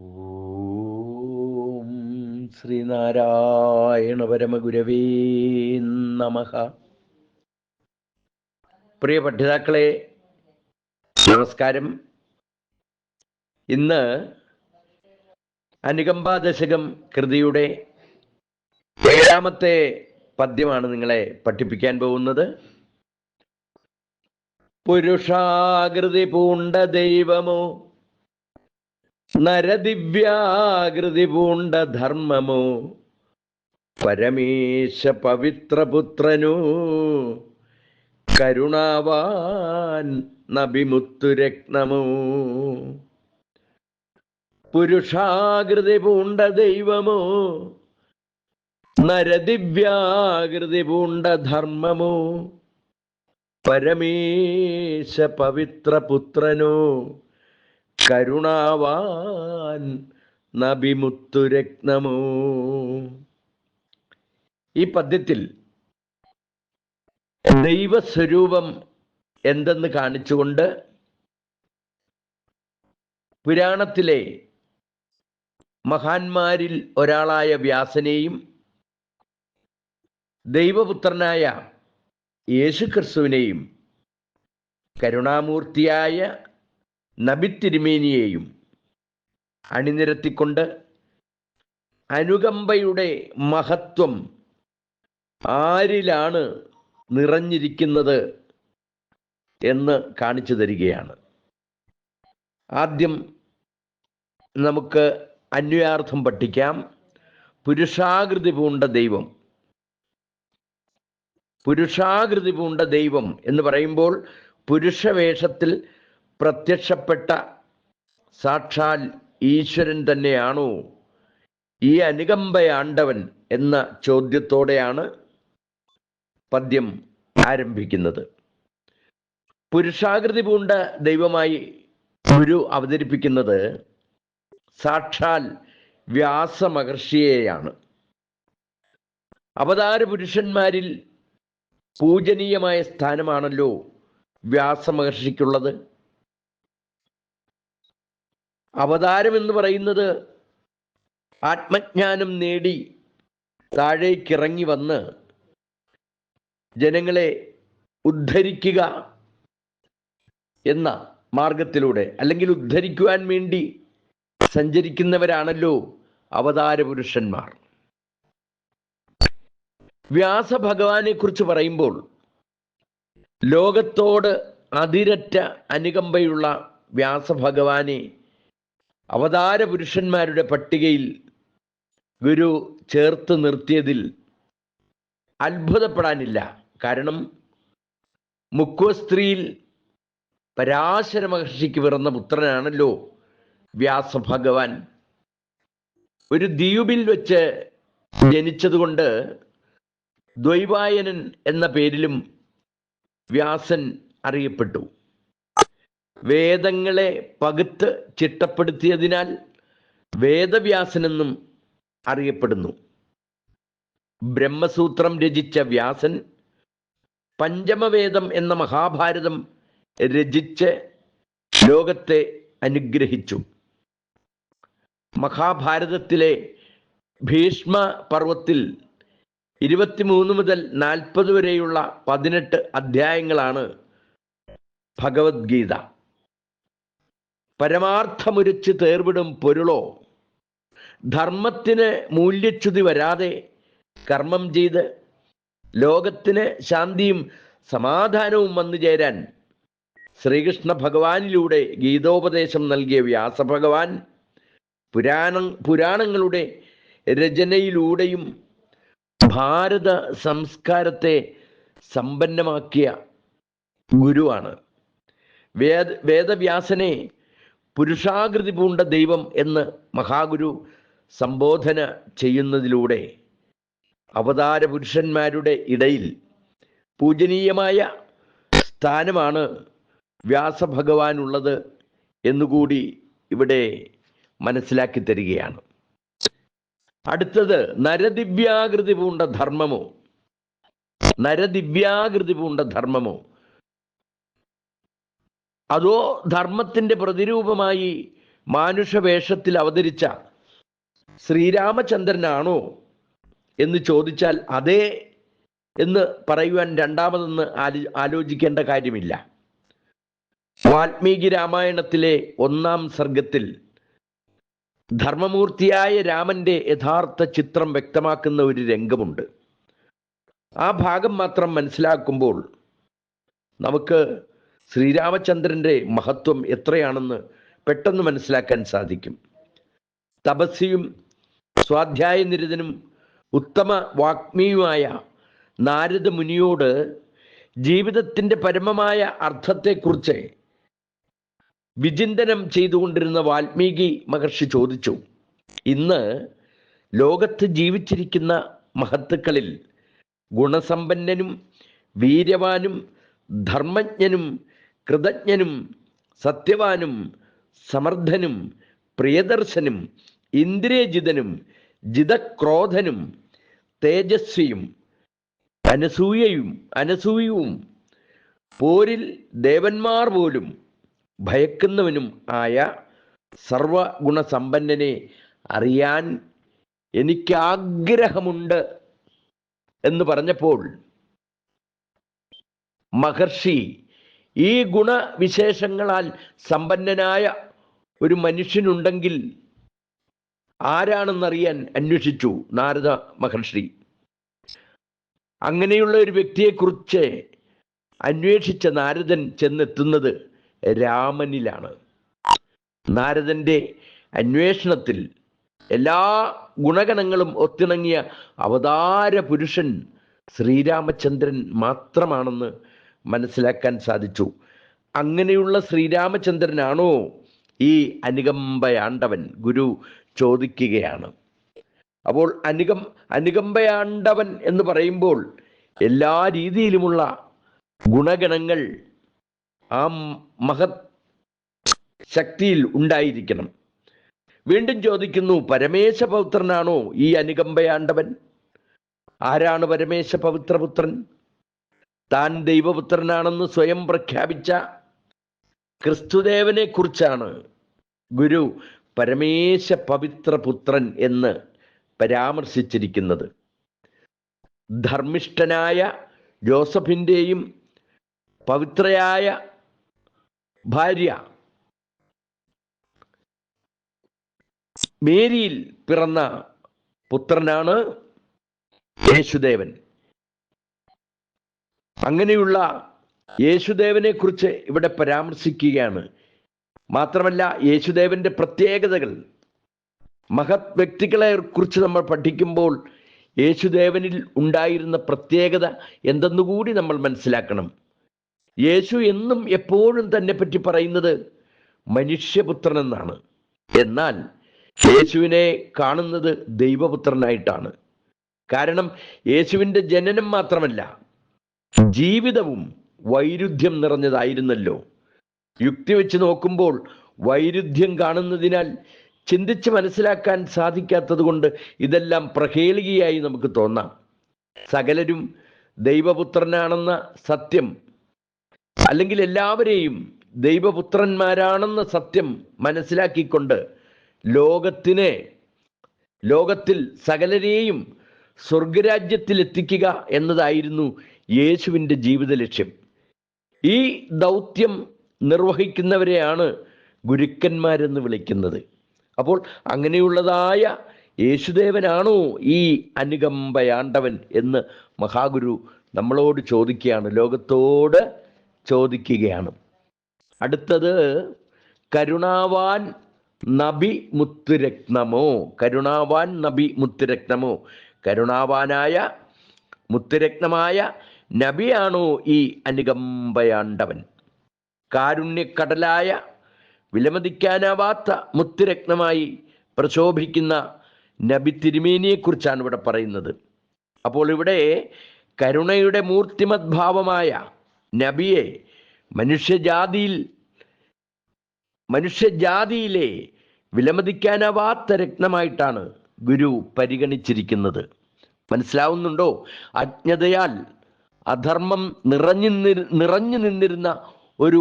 ഓം ശ്രീനാരായണ പരമഗുരവേ നമ. പ്രിയ പഠിതാക്കളെ നമസ്കാരം. ഇന്ന് അനുകമ്പാദശകം കൃതിയുടെ ഏഴാമത്തെ പദ്യമാണ് നിങ്ങളെ പഠിപ്പിക്കാൻ പോകുന്നത്. പുരുഷാകൃതി പൂണ്ട ദൈവമോ നരദിവ്യാകൃതി പൂണ്ട ധർമ്മമോ? പരമേശ പവിത്രപുത്രനു? കരുണാവാൻ നബിമുത്തുരത്നമോ പുരുഷാകൃതി പൂണ്ട ദൈവമോ? നരദിവ്യാകൃതി പൂണ്ട ധർമ്മമോ? പരമേശ പവിത്രപുത്രനോ? കരുണാവാൻ നബിമുത്തുരത്നമോ ഈ പദ്യത്തിൽ ദൈവസ്വരൂപം എന്തെന്ന് കാണിച്ചുകൊണ്ട് പുരാണത്തിലെ മഹാന്മാരിൽ ഒരാളായ വ്യാസനെയും ദൈവപുത്രനായ യേശുക്രിസ്തുവിനെയും കരുണാമൂർത്തിയായ നബിത്തിരുമേനിയെയും അണിനിരത്തിക്കൊണ്ട് അനുകമ്പയുടെ മഹത്വം ആരിലാണ് നിറഞ്ഞിരിക്കുന്നത് എന്ന് കാണിച്ചു തരികയാണ്. ആദ്യം നമുക്ക് അന്വയാർത്ഥം പഠിക്കാം. പുരുഷാകൃതി പൂണ്ട ദൈവം. പുരുഷാകൃതി പൂണ്ട ദൈവം എന്ന് പറയുമ്പോൾ പുരുഷവേഷത്തിൽ പ്രത്യക്ഷപ്പെട്ട സാക്ഷാൽ ഈശ്വരൻ തന്നെയാണോ ഈ അനുകമ്പയാണ്ടവൻ എന്ന ചോദ്യത്തോടെയാണ് പദ്യം ആരംഭിക്കുന്നത്. പുരുഷാകൃതി പൂണ്ട ദൈവമായി ഗുരു അവതരിപ്പിക്കുന്നത് സാക്ഷാൽ വ്യാസ മഹർഷിയെയാണ് അവതാര പുരുഷന്മാരിൽ പൂജനീയമായ സ്ഥാനമാണല്ലോ വ്യാസമഹർഷിക്കുള്ളത്. അവതാരം എന്ന് പറയുന്നത് ആത്മജ്ഞാനം നേടി താഴേക്കിറങ്ങി വന്ന് ജനങ്ങളെ ഉദ്ധരിക്കുക എന്ന മാർഗത്തിലൂടെ അല്ലെങ്കിൽ ഉദ്ധരിക്കുവാൻ വേണ്ടി സഞ്ചരിക്കുന്നവരാണല്ലോ അവതാര പുരുഷന്മാർ വ്യാസഭഗവാനെ കുറിച്ച് പറയുമ്പോൾ ലോകത്തോട് അതിരറ്റ അനുകമ്പയുള്ള വ്യാസഭഗവാനെ അവതാര പുരുഷന്മാരുടെ പട്ടികയിൽ ഗുരു ചേർത്ത് നിർത്തിയതിൽ അത്ഭുതപ്പെടാനില്ല. കാരണം മുക്കുവസ്ത്രീയിൽ പരാശര മഹർഷിക്ക് പിറന്ന പുത്രനാണല്ലോ വ്യാസഭഗവാൻ. ഒരു ദ്വീപിൽ വെച്ച് ജനിച്ചതുകൊണ്ട് ദ്വൈവായനൻ എന്ന പേരിലും വ്യാസൻ അറിയപ്പെട്ടു. വേദങ്ങളെ പകുത്ത് ചിട്ടപ്പെടുത്തിയതിനാൽ വേദവ്യാസനെന്നും അറിയപ്പെടുന്നു. ബ്രഹ്മസൂത്രം രചിച്ച വ്യാസൻ പഞ്ചമവേദം എന്ന മഹാഭാരതം രചിച്ച് ലോകത്തെ അനുഗ്രഹിച്ചു. മഹാഭാരതത്തിലെ ഭീഷ്മ പർവത്തിൽ ഇരുപത്തിമൂന്ന് മുതൽ നാൽപ്പത് വരെയുള്ള പതിനെട്ട് അധ്യായങ്ങളാണ് ഭഗവത്ഗീത. പരമാർത്ഥമുരിച്ച് തേർവിടും പൊരുളോ? ധർമ്മത്തിന് മൂല്യച്യുതി വരാതെ കർമ്മം ചെയ്ത് ലോകത്തിന് ശാന്തിയും സമാധാനവും വന്നു ചേരാൻ ശ്രീകൃഷ്ണ ഭഗവാനിലൂടെ ഗീതോപദേശം നൽകിയ വ്യാസഭഗവാൻ പുരാണ പുരാണങ്ങളുടെ രചനയിലൂടെയും ഭാരത സംസ്കാരത്തെ സമ്പന്നമാക്കിയ ഗുരുവാണ്. വേദ വേദവ്യാസനെ പുരുഷാകൃതി പൂണ്ട ദൈവം എന്ന് മഹാഗുരു സംബോധന ചെയ്യുന്നതിലൂടെ അവതാര പുരുഷന്മാരുടെ ഇടയിൽ പൂജനീയമായ സ്ഥാനമാണ് വ്യാസഭഗവാനുള്ളത് എന്നുകൂടി ഇവിടെ മനസ്സിലാക്കി തരികയാണ്. അടുത്തത് നരദിവ്യാകൃതി പൂണ്ട ധർമ്മമോ? നരദിവ്യാകൃതി പൂണ്ട ധർമ്മമോ? അതോ ധർമ്മത്തിന്റെ പ്രതിരൂപമായി മാനുഷവേഷത്തിൽ അവതരിച്ച ശ്രീരാമചന്ദ്രനാണോ എന്ന് ചോദിച്ചാൽ അതെ എന്ന് പറയുവാൻ രണ്ടാമതെന്ന് ആലോ ആലോചിക്കേണ്ട കാര്യമില്ല. വാൽമീകി രാമായണത്തിലെ ഒന്നാം സർഗത്തിൽ ധർമ്മമൂർത്തിയായ രാമന്റെ യഥാർത്ഥ ചിത്രം വ്യക്തമാക്കുന്ന ഒരു രംഗമുണ്ട്. ആ ഭാഗം മാത്രം മനസ്സിലാക്കുമ്പോൾ നമുക്ക് ശ്രീരാമചന്ദ്രന്റെ മഹത്വം എത്രയാണെന്ന് പെട്ടെന്ന് മനസ്സിലാക്കാൻ സാധിക്കും. തപസ്സിയും സ്വാധ്യായ നിരതനും ഉത്തമ വാഗ്മിയുമായ നാരദ മുനിയോട് ജീവിതത്തിന്റെ പരമമായ അർത്ഥത്തെക്കുറിച്ച് വിചിന്തനം ചെയ്തുകൊണ്ടിരുന്ന വാൽമീകി മഹർഷി ചോദിച്ചു. ഇന്ന് ലോകത്ത് ജീവിച്ചിരിക്കുന്ന മഹത്തുക്കളിൽ ഗുണസമ്പന്നനും വീര്യവാനും ധർമ്മജ്ഞനും കൃതജ്ഞനും സത്യവാനും സമർത്ഥനും പ്രിയദർശനും ഇന്ദ്രിയജിതനും ജിതക്രോധനും തേജസ്വിയും അനസൂയയും അനസൂയവും പോരിൽ ദേവന്മാർ പോലും ഭയക്കുന്നവനും ആയ സർവഗുണസമ്പന്നനെ അറിയാൻ എനിക്കാഗ്രഹമുണ്ട് എന്ന് പറഞ്ഞപ്പോൾ മഹർഷി ഈ ഗുണവിശേഷങ്ങളാൽ സമ്പന്നനായ ഒരു മനുഷ്യനുണ്ടെങ്കിൽ ആരാണെന്നറിയാൻ അന്വേഷിച്ചു നാരദ മഹർഷി. അങ്ങനെയുള്ള ഒരു വ്യക്തിയെക്കുറിച്ച് അന്വേഷിച്ച നാരദൻ ചെന്നെത്തുന്നത് രാമനിലാണ്. നാരദന്റെ അന്വേഷണത്തിൽ എല്ലാ ഗുണഗണങ്ങളും ഒത്തിണങ്ങിയ അവതാര പുരുഷൻ ശ്രീരാമചന്ദ്രൻ മാത്രമാണെന്ന് മനസ്സിലാക്കാൻ സാധിച്ചു. അങ്ങനെയുള്ള ശ്രീരാമചന്ദ്രനാണോ ഈ അനുകമ്പയാണ്ടവൻ? ഗുരു ചോദിക്കുകയാണ്. അപ്പോൾ അനുകം അനുകമ്പയാണ്ടവൻ എന്ന് പറയുമ്പോൾ എല്ലാ രീതിയിലുമുള്ള ഗുണഗണങ്ങൾ ആ മഹത് ശക്തിയിൽ ഉണ്ടായിരിക്കണം. വീണ്ടും ചോദിക്കുന്നു പരമേശപൗത്രനാണോ ഈ അനുകമ്പയാണ്ടവൻ? ആരാണ് പരമേശപവിത്രപുത്രൻ താൻ ദൈവപുത്രനാണെന്ന് സ്വയം പ്രഖ്യാപിച്ച ക്രിസ്തുദേവനെ കുറിച്ചാണ്. ഗുരു പരമേശ പവിത്രപുത്രൻ എന്ന് പരാമർശിച്ചിരിക്കുന്നത്. ധർമ്മിഷ്ഠനായ ജോസഫിന്റെയും പവിത്രയായ ഭാര്യ മേരിയിൽ പിറന്ന പുത്രനാണ് യേശുദേവൻ. അങ്ങനെയുള്ള യേശുദേവനെ കുറിച്ച് ഇവിടെ പരാമർശിക്കുകയാണ്. മാത്രമല്ല യേശുദേവന്റെ പ്രത്യേകതകൾ മഹത് വ്യക്തികളെ കുറിച്ച് നമ്മൾ പഠിക്കുമ്പോൾ യേശുദേവനിൽ ഉണ്ടായിരുന്ന പ്രത്യേകത എന്തെന്നുകൂടി നമ്മൾ മനസ്സിലാക്കണം. യേശു എന്നും എപ്പോഴും തന്നെ പറ്റി പറയുന്നത് മനുഷ്യപുത്രൻ എന്നാണ്. എന്നാൽ യേശുവിനെ കാണുന്നത് ദൈവപുത്രനായിട്ടാണ്. കാരണം യേശുവിന്റെ ജനനം മാത്രമല്ല ജീവിതവും വൈരുദ്ധ്യം നിറഞ്ഞതായിരുന്നല്ലോ. യുക്തി വെച്ച് നോക്കുമ്പോൾ വൈരുദ്ധ്യം കാണുന്നതിനാൽ ചിന്തിച്ച് മനസ്സിലാക്കാൻ സാധിക്കാത്തത് കൊണ്ട് ഇതെല്ലാം പ്രഹേളികയായി നമുക്ക് തോന്നാം. സകലരും ദൈവപുത്രനാണെന്ന സത്യം അല്ലെങ്കിൽ എല്ലാവരെയും ദൈവപുത്രന്മാരാണെന്ന സത്യം മനസ്സിലാക്കിക്കൊണ്ട് ലോകത്തിനെ ലോകത്തിൽ സകലരെയും സ്വർഗരാജ്യത്തിൽ എത്തിക്കുക എന്നതായിരുന്നു യേശുവിന്റെ ജീവിത ലക്ഷ്യം ഈ ദൗത്യം നിർവഹിക്കുന്നവരെയാണ് ഗുരുക്കന്മാരെന്ന് വിളിക്കുന്നത്. അപ്പോൾ അങ്ങനെയുള്ളതായ യേശുദേവനാണോ ഈ അനുകമ്പയാണ്ടവൻ എന്ന് മഹാഗുരു നമ്മളോട് ചോദിക്കുകയാണ് ലോകത്തോട് ചോദിക്കുകയാണ്. അടുത്തത് കരുണാവാൻ നബി മുത്തുരത്നമോ? കരുണാവാൻ നബി മുത്തുരത്നമോ? കരുണാവാനായ മുത്തുരത്നമായ നബിയാണോ ഈ അനുകമ്പയാണ്ടവൻ? കാരുണ്യക്കടലായ വിലമതിക്കാനാവാത്ത മുത്തുരത്നമായി പ്രശോഭിക്കുന്ന നബി തിരുമേനിയെക്കുറിച്ചാണ് ഇവിടെ പറയുന്നത്. അപ്പോൾ ഇവിടെ കരുണയുടെ മൂർത്തിമദ്ഭാവമായ നബിയെ മനുഷ്യജാതിയിൽ മനുഷ്യജാതിയിലെ വിലമതിക്കാനാവാത്ത രത്നമായിട്ടാണ് ഗുരു പരിഗണിച്ചിരിക്കുന്നത്. മനസ്സിലാവുന്നുണ്ടോ? അജ്ഞതയാൽ അധർമ്മം നിറഞ്ഞു നിറഞ്ഞു നിന്നിരുന്ന ഒരു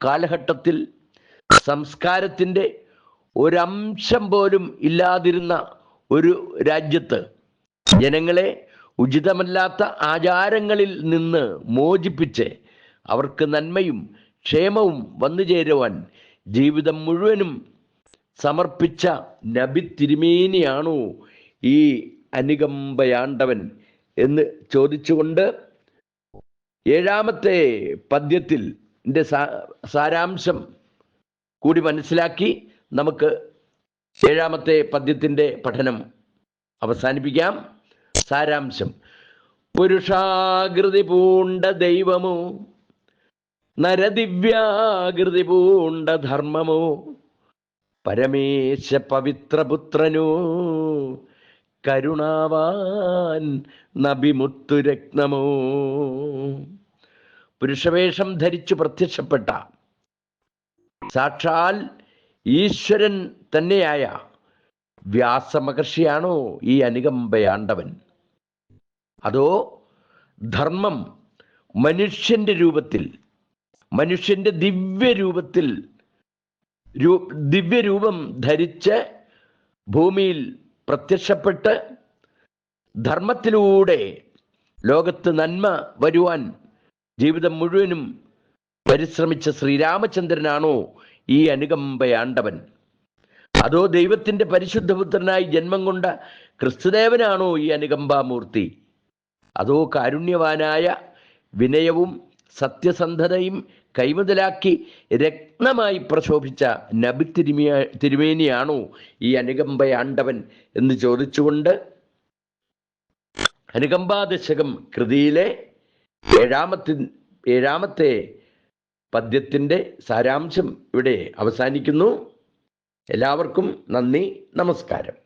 കാലഘട്ടത്തിൽ സംസ്കാരത്തിന്റെ ഒരംശം പോലും ഇല്ലാതിരുന്ന ഒരു രാജ്യത്ത് ജനങ്ങളെ ഉചിതമല്ലാത്ത ആചാരങ്ങളിൽ നിന്ന് മോചിപ്പിച്ച് അവർക്ക് നന്മയും ക്ഷേമവും വന്നു ചേരുവാൻ ജീവിതം മുഴുവനും സമർപ്പിച്ച നബി തിരുമേനിയാണോ ഈ അനുകമ്പയാണ്ടവൻ എന്ന് ചോദിച്ചുകൊണ്ട് ഏഴാമത്തെ പദ്യത്തിൽ സാരാംശം കൂടി മനസ്സിലാക്കി നമുക്ക് ഏഴാമത്തെ പദ്യത്തിന്റെ പഠനം അവസാനിപ്പിക്കാം. സാരാംശം. പുരുഷാകൃതി പൂണ്ട ദൈവമോ? നരദിവ്യാകൃതി പൂണ്ട ധർമ്മമോ? പരമേശ പവിത്രപുത്രനോ കരുണാവാൻ നബിമുത്തുരത്നമോ പുരുഷവേഷം ധരിച്ചു പ്രത്യക്ഷപ്പെട്ട സാക്ഷാൽ ഈശ്വരൻ തന്നെയായ വ്യാസമഹർഷിയാണോ ഈ അനുകമ്പയാണ്ടവൻ? അതോ ധർമ്മം മനുഷ്യന്റെ രൂപത്തിൽ മനുഷ്യന്റെ ദിവ്യരൂപത്തിൽ രൂപത്തിൽ ദിവ്യരൂപം ധരിച്ച് ഭൂമിയിൽ പ്രത്യക്ഷപ്പെട്ട് ധർമ്മത്തിലൂടെ ലോകത്ത് നന്മ വരുവാൻ ജീവിതം മുഴുവനും പരിശ്രമിച്ച ശ്രീരാമചന്ദ്രനാണോ ഈ അനുകമ്പയാണ്ടവൻ. അതോ ദൈവത്തിന്റെ പരിശുദ്ധപുത്രനായി ജന്മം കൊണ്ട ക്രിസ്തുദേവനാണോ ഈ അനുകമ്പാമൂർത്തി. അതോ കാരുണ്യവാനായ വിനയവും സത്യസന്ധതയും കൈമുതലാക്കി രത്നമായി പ്രശോഭിച്ച നബി തിരുമിയ തിരുമേനിയാണോ ഈ അനുകമ്പയാണ്ടവൻ എന്ന് ചോദിച്ചുകൊണ്ട് അനുകമ്പാദശകം കൃതിയിലെ ഏഴാമത്തി ഏഴാമത്തെ പദ്യത്തിന്റെ സാരാംശം ഇവിടെ അവസാനിക്കുന്നു. എല്ലാവർക്കും നന്ദി നമസ്കാരം.